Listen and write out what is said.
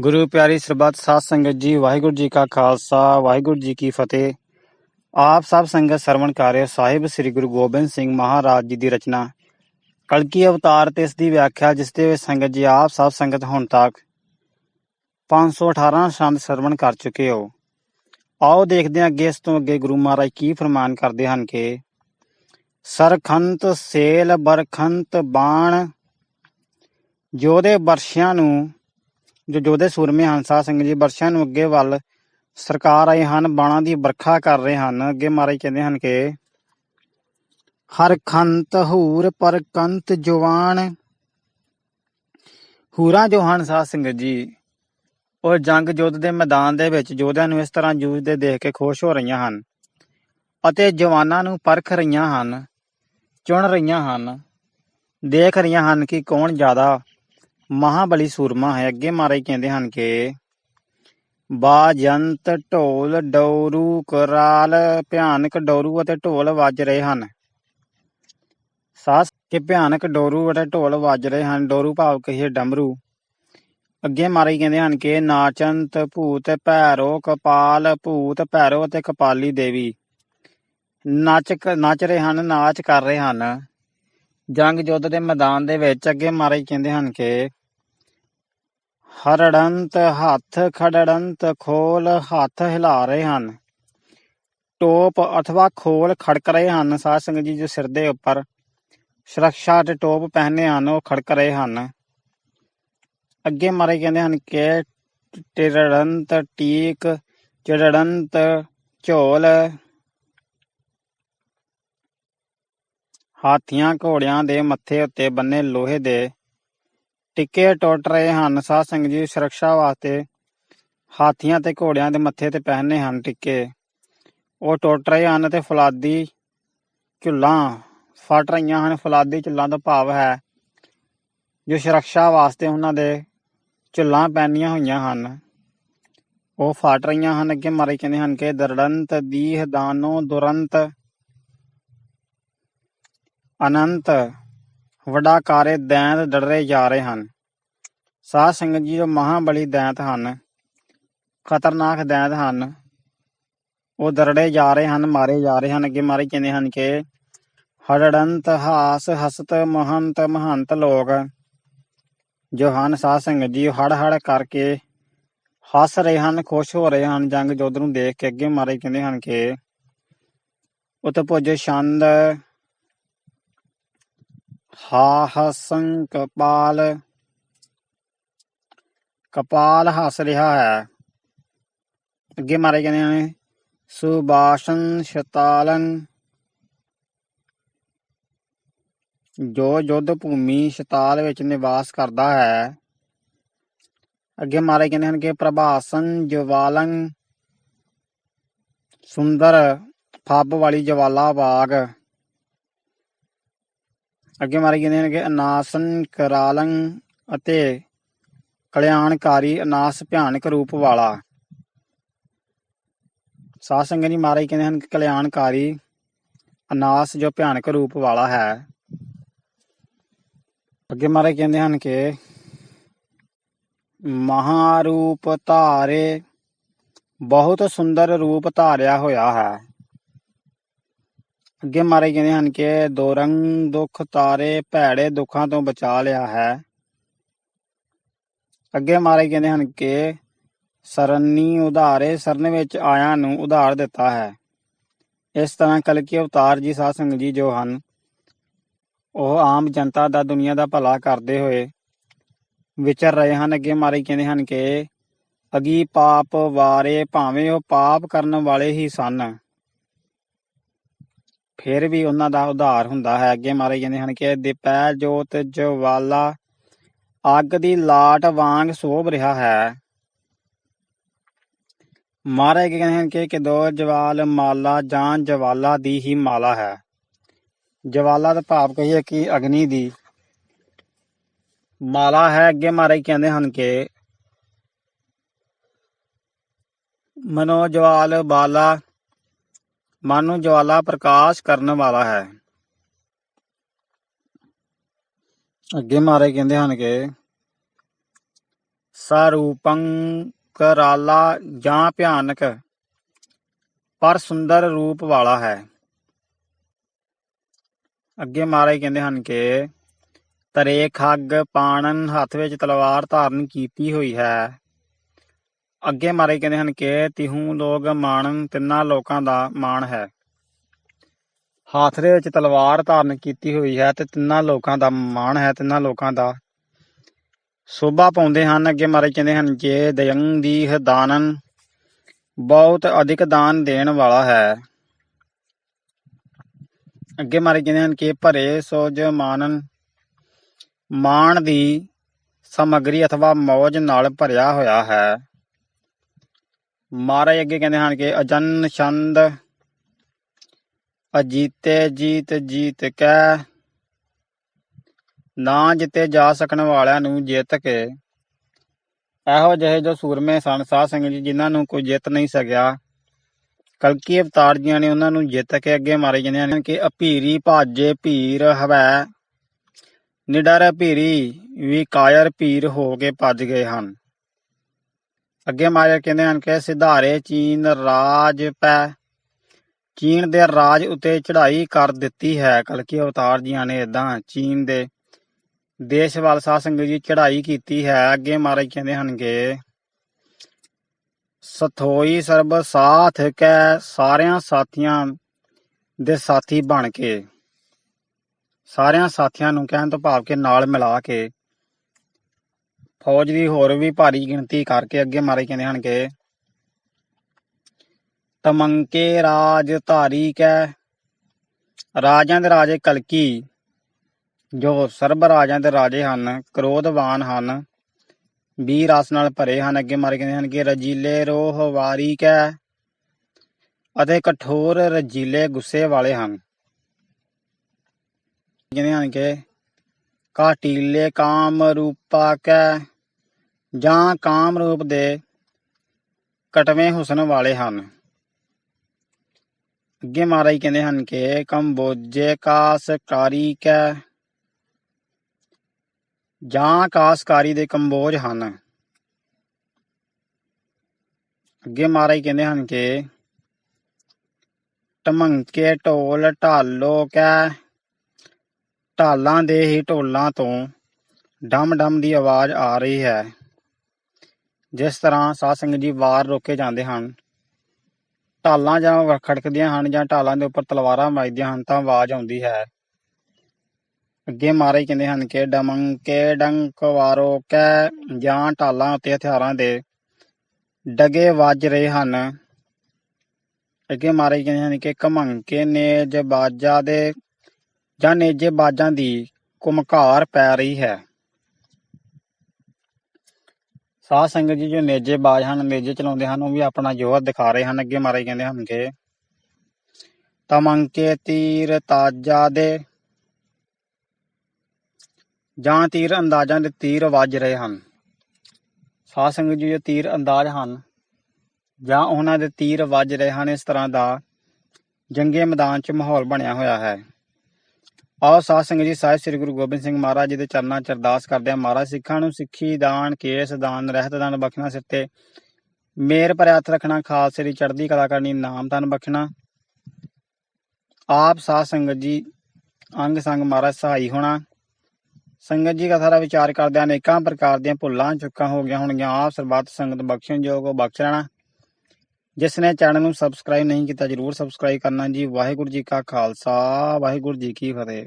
ਗੁਰੂ ਪਿਆਰੀ ਸਰਬੱਤ ਸਾਧ ਸੰਗਤ ਜੀ, ਵਾਹਿਗੁਰੂ ਜੀ ਕਾ ਖਾਲਸਾ, ਵਾਹਿਗੁਰੂ ਜੀ ਕੀ ਫਤਿਹ। ਆਪ ਸਭ ਸੰਗਤ ਸਰਵਣ ਕਰ ਰਹੇ ਸਾਹਿਬ ਸ੍ਰੀ ਗੁਰੂ ਗੋਬਿੰਦ ਸਿੰਘ ਮਹਾਰਾਜ ਜੀ ਦੀ ਰਚਨਾ। ਕਲਕੀ ਅਵਤਾਰ ਤੇ ਇਸ ਦੀ ਵਿਆਖਿਆ, ਜਿਸ ਦੇ ਵਿੱਚ ਸੰਗਤ ਜੀ ਆਪ ਸਭ ਸੰਗਤ ਹੁਣ ਤੱਕ 518 ਸ਼ਬਦ ਸਰਵਣ ਕਰ ਚੁੱਕੇ ਹੋ। ਆਓ ਦੇਖਦੇ ਹਾਂ ਅੱਗੇ ਇਸ ਤੋਂ ਅੱਗੇ ਗੁਰੂ ਮਹਾਰਾਜ ਕੀ ਫਰਮਾਨ ਕਰਦੇ ਹਨ ਕਿ, ਸਰਖੰਤ ਸੇਲ ਬਰਖੰਤ ਬਾਣ ਜੋਦੇ ਵਰਸ਼ਿਆਂ ਨੂੰ ਜੋ ਯੋਧੇ ਸੂਰਮੇ ਹਨ, ਸਾਧ ਸੰਗਤ ਜੀ ਵਰਸ਼ਿਆਂ ਨੂੰ ਅੱਗੇ ਵੱਲ ਸਰਕਾਰ ਆਏ ਹਨ, ਬਾਣਾਂ ਦੀ ਵਰਖਾ ਕਰ ਰਹੇ ਹਨ। ਅੱਗੇ ਮਹਾਰਾਜ ਕਹਿੰਦੇ ਹਨ ਕਿ, ਹਰ ਖੰਤ ਹੂਰ ਪਰ ਕੰਤ ਜਵਾਨ, ਹੂਰਾਂ ਜੋ ਹਨ ਸਾਧ ਜੀ, ਉਹ ਜੰਗ ਯੁੱਧ ਦੇ ਮੈਦਾਨ ਦੇ ਵਿੱਚ ਯੋਧਿਆਂ ਨੂੰ ਇਸ ਤਰ੍ਹਾਂ ਜੂਝਦੇ ਦੇਖ ਕੇ ਖੁਸ਼ ਹੋ ਰਹੀਆਂ ਹਨ ਅਤੇ ਜਵਾਨਾਂ ਨੂੰ ਪਰਖ ਰਹੀਆਂ ਹਨ, ਚੁਣ ਰਹੀਆਂ ਹਨ, ਦੇਖ ਰਹੀਆਂ ਹਨ ਕਿ ਕੌਣ ਜ਼ਿਆਦਾ ਮਹਾਬਲੀ ਸੂਰਮਾ ਹੈ। ਅੱਗੇ ਮਹਾਰਾਜ ਕਹਿੰਦੇ ਹਨ ਕਿ ਬਾਜੰਤ ਢੋਲ ਡੌਰੂ ਕਰਾਲ, ਭਿਆਨਕ ਡੌਰੂ ਅਤੇ ਢੋਲ ਵੱਜ ਰਹੇ ਹਨ। ਸਾਸ ਕੇ ਭਿਆਨਕ ਡੌਰੂ ਅਤੇ ਢੋਲ ਵੱਜ ਰਹੇ ਹਨ। ਡੌਰੂ ਭਾਵ ਕਹੀਏ ਡਮਰੂ। ਅੱਗੇ ਮਹਾਰਾਜ ਕਹਿੰਦੇ ਹਨ ਕਿ, ਨਾਚੰਤ ਭੂਤ ਭੈਰੋ ਕਪਾਲ, ਭੂਤ ਭੈਰੋ ਅਤੇ ਕਪਾਲੀ ਦੇਵੀ। ਨੱਚ ਨੱਚ ਰਹੇ ਹਨ, ਨਾਚ ਕਰ ਰਹੇ ਹਨ। ਜੰਗ ਯੁੱਧ ਦੇ ਮੈਦਾਨ ਦੇ ਵਿੱਚ ਅੱਗੇ ਮਹਾਰਾਜ ਕਹਿੰਦੇ ਹਨ ਕਿ ਹਰੜੰਤ ਹੱਥ ਖੜੜੰਤ ਖੋਲ ਹੱਥ ਹਿਲਾ ਰਹੇ ਹਨ। ਟੋਪ ਅਥਵਾ ਖੋਲ ਖੜਕ ਰਹੇ ਹਨ, ਸਾਧ ਸੰਗਤ ਜੀ, ਜੋ ਸਿਰ ਦੇ ਉੱਪਰ ਸੁਰੱਖਿਆ ਤੇ ਟੋਪ ਪਹਿਨੇ ਹਨ, ਉਹ ਖੜਕ ਰਹੇ ਹਨ। ਅੱਗੇ ਮਾਰੇ ਕਹਿੰਦੇ ਹਨ ਕਿ ਟਿਰੜੰਤ ਟੀਕ ਚੜੜੰਤ ਝੋਲ। ਹਾਥੀਆਂ ਘੋੜਿਆਂ ਦੇ ਮੱਥੇ ਉੱਤੇ ਬੰਨੇ ਲੋਹੇ ਦੇ ਟਿੱਕੇ ਟੁੱਟ ਰਹੇ ਹਨ। ਸਾਧ ਸੰਗਤ ਜੀ, ਸੁਰੱਖਿਆ ਵਾਸਤੇ ਹਾਥੀਆਂ ਤੇ ਘੋੜਿਆਂ ਦੇ ਮੱਥੇ ਤੇ ਪਹਿਨੇ ਹਨ ਟਿੱਕੇ। ਉਹ ਟੁੱਟ ਰਹੇ ਹਨ ਤੇ ਫੁਲਾਦੀ ਝੁੱਲਾਂ ਫਟ ਰਹੀਆਂ ਹਨ। ਫਲਾਦੀ ਝੁੱਲਾਂ ਦਾ ਭਾਵ ਹੈ ਜੋ ਸੁਰੱਖਿਆ ਵਾਸਤੇ ਉਹਨਾਂ ਦੇ ਝੁੱਲਾਂ ਪਹਿਨੀਆਂ ਹੋਈਆਂ ਹਨ। ਉਹ ਫਟ ਰਹੀਆਂ ਹਨ। ਅੱਗੇ ਮਾਰੇ ਕਹਿੰਦੇ ਹਨ ਕਿ ਦਰੜੰਤ ਦੀਹ ਦਾਨੋ ਦੁਰੰਤ ਅਨੰਤ ਵੱਡਾ ਦੈਂਤ ਡਰੇ ਜਾ ਰਹੇ ਹਨ। ਸਾਧ ਸੰਗਤ ਜੀ ਜੋ ਮਹਾਬਲੀ ਦੈਂਤ ਹਨ, ਖਤਰਨਾਕ ਦੈਂਤ ਹਨ, ਉਹ ਦਰੜੇ ਜਾ ਰਹੇ ਹਨ, ਮਾਰੇ ਜਾ ਰਹੇ ਹਨ। ਅੱਗੇ ਮਾਰੇ ਕਹਿੰਦੇ ਹਨ ਕਿ ਹੜੜੰਤ ਹਾਸ, ਹਸਤ, ਮਹੰਤ ਮਹੰਤ ਲੋਕ ਜੋ ਹਨ, ਸਾਧ ਸੰਗਤ ਜੀ ਹੜ ਹੜ ਕਰਕੇ ਹੱਸ ਰਹੇ ਹਨ, ਖੁਸ਼ ਹੋ ਰਹੇ ਹਨ, ਜੰਗ ਯੁੱਧ ਨੂੰ ਦੇਖ ਕੇ। ਅੱਗੇ ਮਾਰੇ ਕਹਿੰਦੇ ਹਨ ਕਿ ਉਤ ਪੁੱਜ ਛੰਦ ਹਾ ਹਸੰ ਕਪਾਲ ਕਪਾਲ ਹੱਸ ਰਿਹਾ ਹੈ ਅੱਗੇ ਮਾਰੇ ਕਹਿੰਦੇ ਨੇ ਸੁਬਾਸ਼ਨ ਸ਼ਤਾਲਨ ਜੋ ਯੁੱਧ ਭੂਮੀ ਸ਼ਤਾਲ ਵਿੱਚ ਨਿਵਾਸ ਕਰਦਾ ਹੈ ਅੱਗੇ ਮਾਰੇ ਕਹਿੰਦੇ ਹਨ ਕਿ ਪ੍ਰਭਾਸਨ ਜਵਾਲੰ ਸੁੰਦਰ ਫੱਬ ਵਾਲੀ ਜਵਾਲਾ ਬਾਗ ਅੱਗੇ ਮਾਰੇ ਕਹਿੰਦੇ ਹਨ ਕਿ ਅਨਾਸਨ ਕਰਾਲੰ ਅਤੇ ਕਲਿਆਣਕਾਰੀ ਅਨਾਸ ਭਿਆਨਕ ਰੂਪ ਵਾਲਾ। ਸਾਧ ਸੰਗਤ ਜੀ ਮਹਾਰਾਜ ਕਹਿੰਦੇ ਹਨ ਕਿ ਕਲਿਆਣਕਾਰੀ ਅਨਾਸ ਜੋ ਭਿਆਨਕ ਰੂਪ ਵਾਲਾ ਹੈ। ਅੱਗੇ ਮਹਾਰਾਜ ਕਹਿੰਦੇ ਹਨ ਕਿ ਮਹਾਰੂਪ ਧਾਰੇ ਬਹੁਤ ਸੁੰਦਰ ਰੂਪ ਧਾਰਿਆ ਹੋਇਆ ਹੈ। ਅੱਗੇ ਮਹਾਰਾਜ ਕਹਿੰਦੇ ਹਨ ਕਿ ਦੋਰੰਗ ਦੁੱਖ ਤਾਰੇ ਭੈੜੇ ਦੁੱਖਾਂ ਤੋਂ ਬਚਾ ਲਿਆ ਹੈ। ਅੱਗੇ ਮਹਾਰਾਜ ਕਹਿੰਦੇ ਹਨ ਕਿ ਸਰਨੀ ਉਧਾਰੇ ਸਰਨ ਵਿੱਚ ਆਇਆਂ ਨੂੰ ਉਧਾਰ ਦਿੱਤਾ ਹੈ। ਇਸ ਤਰ੍ਹਾਂ ਕਲਕੀ ਅਵਤਾਰ ਜੀ, ਸਾਧ ਸੰਗਤ ਜੀ ਜੋ ਹਨ, ਉਹ ਆਮ ਜਨਤਾ ਦਾ, ਦੁਨੀਆ ਦਾ ਭਲਾ ਕਰਦੇ ਹੋਏ ਵਿਚਰ ਰਹੇ ਹਨ। ਅੱਗੇ ਮਾਰੇ ਕਹਿੰਦੇ ਹਨ ਕਿ ਅਗੀ ਪਾਪ ਵਾਰੇ ਭਾਵੇਂ ਉਹ ਪਾਪ ਕਰਨ ਵਾਲੇ ਹੀ ਸਨ। ਫਿਰ ਵੀ ਉਹਨਾਂ ਦਾ ਉਧਾਰ ਹੁੰਦਾ ਹੈ। ਅੱਗੇ ਮਾਰੇ ਕਹਿੰਦੇ ਹਨ ਕਿ ਦਿਪੈ ਜੋਤ ਜਵਾਲਾ, ਅੱਗ ਦੀ ਲਾਟ ਵਾਂਗ ਸੋਭ ਰਿਹਾ ਹੈ। ਮਹਾਰਾਜ ਕਹਿੰਦੇ ਹਨ ਕਿ ਕਿਦੋ ਜਵਾਲ ਮਾਲਾ ਜਾਂ ਜਵਾਲਾ ਦੀ ਹੀ ਮਾਲਾ ਹੈ। ਜਵਾਲਾ ਦਾ ਭਾਵ ਕਹੀਏ ਕਿ ਅਗਨੀ ਦੀ ਮਾਲਾ ਹੈ। ਅੱਗੇ ਮਹਾਰਾਜ ਕਹਿੰਦੇ ਹਨ ਕਿ ਮਨੋ ਜਵਾਲ ਬਾਲਾ ਮਨ ਨੂੰ ਜਵਾਲਾ ਪ੍ਰਕਾਸ਼ ਕਰਨ ਵਾਲਾ ਹੈ। ਅੱਗੇ ਮਾਰੇ ਕਹਿੰਦੇ ਹਨ ਕਿ, ਸਰੂਪੰ ਕਰਾਲਾ ਜਾਂ ਭਿਆਨਕ, ਪਰ ਸੁੰਦਰ ਰੂਪ ਵਾਲਾ ਹੈ। ਅੱਗੇ ਮਹਾਰਾਜ ਕਹਿੰਦੇ ਹਨ ਕਿ ਤਰੇ ਖੱਗ ਪਾਣਨ ਹੱਥ ਵਿੱਚ ਤਲਵਾਰ ਧਾਰਨ ਕੀਤੀ ਹੋਈ ਹੈ। ਅੱਗੇ ਮਹਾਰਾਜ ਕਹਿੰਦੇ ਹਨ ਕਿ ਤਿਹੂ ਲੋਗ ਮਾਣਨ, ਤਿੰਨਾਂ ਲੋਕਾਂ ਦਾ ਮਾਣ ਹੈ। ਹੱਥ ਦੇ ਵਿੱਚ ਤਲਵਾਰ ਧਾਰਨ ਕੀਤੀ ਹੋਈ ਹੈ ਤੇ ਤਿੰਨਾਂ ਲੋਕਾਂ ਦਾ ਮਾਣ ਹੈ, ਤਿੰਨਾਂ ਲੋਕਾਂ ਦਾ ਸੋਭਾ ਪਾਉਂਦੇ ਹਨ। ਅੱਗੇ ਮਹਾਰਾਜ ਕਹਿੰਦੇ ਹਨ ਜੇ ਦਯੰ ਦੀ ਦਾਨਨ, ਬਹੁਤ ਅਧਿਕ ਦਾਨ ਦੇਣ ਵਾਲਾ ਹੈ। ਅੱਗੇ ਮਹਾਰਾਜ ਕਹਿੰਦੇ ਹਨ ਕਿ ਭਰੇ ਸੋਜ ਮਾਨਨ, ਮਾਣ ਦੀ ਸਮਗਰੀ ਅਥਵਾ ਮੌਜ ਨਾਲ ਭਰਿਆ ਹੋਇਆ ਹੈ। ਮਹਾਰਾਜ ਅੱਗੇ ਕਹਿੰਦੇ ਹਨ ਕਿ ਅਜਨ ਛੰਦ, ਅਜੀਤੇ ਜੀਤ ਜੀਤ ਕੈ। ਨਾ ਜਿੱਤੇ ਜਾ ਸਕਣ ਵਾਲਿਆਂ ਨੂੰ ਜਿੱਤ ਕੇ। ਇਹੋ ਜਿਹੇ ਜੋ ਸੂਰਮੇ ਸਨ, ਸਾਧ ਸੰਗਤ ਜੀ, ਜਿਨ੍ਹਾਂ ਨੂੰ ਕੋਈ ਜਿੱਤ ਨਹੀਂ ਸਕਿਆ। ਕਲਕੀ ਅਵਤਾਰ ਜੀਆਂ ਨੇ ਉਹਨਾਂ ਨੂੰ ਜਿੱਤ ਕੇ ਅੱਗੇ ਮਾਰੇ ਜਾਂਦੇ ਹਨ ਕਿ ਅਭੀਰੀ ਭਾਜੇ ਭੀਰ ਹਵੈ, ਨਿਡਰ ਭੀਰੀ ਵੀ ਕਾਇਰ ਭੀਰ ਹੋ ਕੇ ਭੱਜ ਗਏ ਹਨ। ਅੱਗੇ ਮਾਰੇ ਕਹਿੰਦੇ ਹਨ ਕਿ ਸਿਧਾਰੇ ਚੀਨ ਰਾਜ ਪੈ, ਚੀਨ ਦੇ ਰਾਜ ਉਤੇ ਚੜ੍ਹਾਈ ਕਰ ਦਿੱਤੀ ਹੈ। ਕਲਕੀ ਅਵਤਾਰ ਜੀਆਂ ਨੇ ਇਦਾਂ ਚੀਨ ਦੇ ਦੇਸ਼ ਵੱਲ ਸਾਧ ਸੰਗਤ ਜੀ ਚੜ੍ਹਾਈ ਕੀਤੀ ਹੈ। ਅੱਗੇ ਮਹਾਰਾਜ ਕਹਿੰਦੇ ਹਨ ਕਿ ਸਥੋਈ ਸਰਬ ਸਾਥ ਕੈ ਸਾਰਿਆਂ ਸਾਥੀਆਂ ਦੇ ਸਾਥੀ ਬਣ ਕੇ, ਸਾਰਿਆਂ ਸਾਥੀਆਂ ਨੂੰ ਕਹਿਣ ਤੋਂ ਭਾਵ ਕਿ ਨਾਲ ਮਿਲਾ ਕੇ ਫੌਜ ਦੀ ਹੋਰ ਵੀ ਭਾਰੀ ਗਿਣਤੀ ਕਰਕੇ ਅੱਗੇ ਮਾਰੇ ਕਹਿੰਦੇ ਹਨ ਕਿ ਤਮੰਕੇ ਰਾਜ ਧਾਰੀ ਕੈ ਰਾਜਾਂ ਦੇ ਰਾਜੇ ਕਲਕੀ, ਜੋ ਸਰਬ ਰਾਜਾਂ ਦੇ ਰਾਜੇ ਹਨ, ਕ੍ਰੋਧਵਾਨ ਹਨ ਵੀਰ ਰਸ ਨਾਲ ਭਰੇ ਹਨ। ਅੱਗੇ ਮਾਰੇ ਕਹਿੰਦੇ ਹਨ ਕਿ ਰਜੀਲੇ ਰੋਹ ਵਾਰੀ ਕੈ ਅਤੇ ਕਠੋਰ ਰਜੀਲੇ ਗੁੱਸੇ ਵਾਲੇ ਹਨ। ਕਹਿੰਦੇ ਹਨ ਕਿ ਕਾਟੀਲੇ ਕਾਮ ਰੂਪਾ ਕੈ ਜਾਂ ਕਾਮ ਰੂਪ ਦੇ ਕਟਵੇਂ ਹੁਸਨ ਵਾਲੇ ਹਨ। ਅੱਗੇ ਮਹਾਰਾਜ ਕਹਿੰਦੇ ਹਨ ਕਿ ਕੰਬੋਜੇ ਕਾਸਕਾਰੀ ਕੈ, ਜਾਂ ਕਾਸਕਾਰੀ ਦੇ ਕੰਬੋਜ ਹਨ। ਅੱਗੇ ਮਹਾਰਾਜ ਕਹਿੰਦੇ ਹਨ ਕਿ ਟਮੰਕੇ ਢੋਲ ਢਾਲੋ ਕੈ, ਢਾਲਾਂ ਦੇ ਹੀ ਢੋਲਾਂ ਤੋਂ ਡਮ ਡਮ ਦੀ ਆਵਾਜ਼ ਆ ਰਹੀ ਹੈ। ਜਿਸ ਤਰ੍ਹਾਂ ਸਾਧ ਸੰਗਤ ਜੀ ਵਾਰ ਰੋਕੇ ਜਾਂਦੇ ਹਨ, ਢਾਲਾਂ ਜਾਂ ਖੜਕਦੀਆਂ ਹਨ ਜਾਂ ਢਾਲਾਂ ਦੇ ਉੱਪਰ ਤਲਵਾਰਾਂ ਵੱਜਦੀਆਂ ਹਨ ਤਾਂ ਆਵਾਜ਼ ਆਉਂਦੀ ਹੈ। ਅੱਗੇ ਮਾਰੇ ਕਹਿੰਦੇ ਹਨ ਕਿ ਡਮੰਕੇ ਡੰਕ ਵਾਰੋ ਕੈ ਜਾਂ ਢਾਲਾਂ ਉੱਤੇ ਹਥਿਆਰਾਂ ਦੇ ਡਗੇ ਵੱਜ ਰਹੇ ਹਨ। ਅੱਗੇ ਮਾਰੇ ਕਹਿੰਦੇ ਹਨ ਕਿ ਕਮੰਕੇ ਨੇ ਬਾਜਾ ਦੇ ਜਾਂ ਨੇਜੇ ਬਾਜਾਂ ਦੀ ਕੁਮਕਾਰ ਪੈ ਰਹੀ ਹੈ। ਸਾਧ ਸੰਗਤ ਜੀ ਜੋ ਨੇਜੇ ਬਾਜ ਹਨ, ਨੇਜੇ ਚਲਾਉਂਦੇ ਹਨ, ਉਹ ਵੀ ਆਪਣਾ ਜੋਹਰ ਦਿਖਾ ਰਹੇ ਹਨ, ਅੱਗੇ ਮਹਾਰਾਜ ਕਹਿੰਦੇ ਹਨ ਕਿ ਤਮੰਕੇ ਤੀਰ ਤਾਜਾ ਦੇ, ਜਾਂ ਤੀਰ ਅੰਦਾਜ਼ਾਂ ਦੇ ਤੀਰ ਵੱਜ ਰਹੇ ਹਨ। ਸਾਧ ਸੰਗਤ ਜੀ ਜੋ ਤੀਰ ਅੰਦਾਜ਼ ਹਨ, ਜਾਂ ਉਹਨਾਂ ਦੇ ਤੀਰ ਵੱਜ ਰਹੇ ਹਨ, ਇਸ ਤਰ੍ਹਾਂ ਦਾ ਜੰਗੇ ਮੈਦਾਨ 'ਚ ਮਾਹੌਲ ਬਣਿਆ ਹੋਇਆ ਹੈ। ਆਓ ਸਾਧ ਸੰਗਤ ਜੀ ਸਾਹਿਬ ਸ੍ਰੀ ਗੁਰੂ ਗੋਬਿੰਦ ਸਿੰਘ ਮਹਾਰਾਜ ਜੀ ਦੇ ਚਰਨਾਂ 'ਚ ਅਰਦਾਸ ਕਰਦੇ ਹਾਂ। ਮਹਾਰਾਜ ਸਿੱਖਾਂ ਨੂੰ ਸਿੱਖੀ ਦਾਨ, ਕੇਸ ਦਾਨ, ਰਹਿਤ ਦਾਨ ਬਖਸ਼ਣਾ ਸਿਰ ਤੇ। ਮੇਰ ਪਰ ਹੱਥ ਰੱਖਣਾ, ਖਾਲਸੇ ਦੀ ਚੜ੍ਹਦੀ ਕਲਾ ਕਰਨੀ, ਨਾਮ ਤਨ ਬਖਸ਼ਣਾ। ਆਪ ਸਾਧ ਸੰਗਤ ਜੀ, ਅੰਗ ਸੰਗ ਮਹਾਰਾਜ ਸਹਾਈ ਹੋਣਾ। ਸੰਗਤ ਜੀ ਕਥਾ ਦਾ ਵਿਚਾਰ ਕਰਦੇ ਅਨੇਕਾਂ ਪ੍ਰਕਾਰ ਦੀਆਂ ਭੁੱਲਾਂ, ਚੁੱਕਾਂ ਹੋ ਗਈਆਂ ਹੋਣਗੀਆਂ। ਆਪ ਸਰਬੱਤ ਸੰਗਤ ਬਖਸ਼ਣ ਜੋਗ ਉਹ ਬਖਸ਼ ਲੈਣਾ। ਜਿਸ ਨੇ ਚੈਨਲ ਨੂੰ ਸਬਸਕ੍ਰਾਈਬ ਨਹੀਂ ਕੀਤਾ, ਜਰੂਰ ਸਬਸਕ੍ਰਾਈਬ ਕਰਨਾ ਜੀ। ਵਾਹਿਗੁਰੂ ਜੀ ਕਾ ਖਾਲਸਾ, ਵਾਹਿਗੁਰੂ ਜੀ ਕੀ ਫਤਿਹ।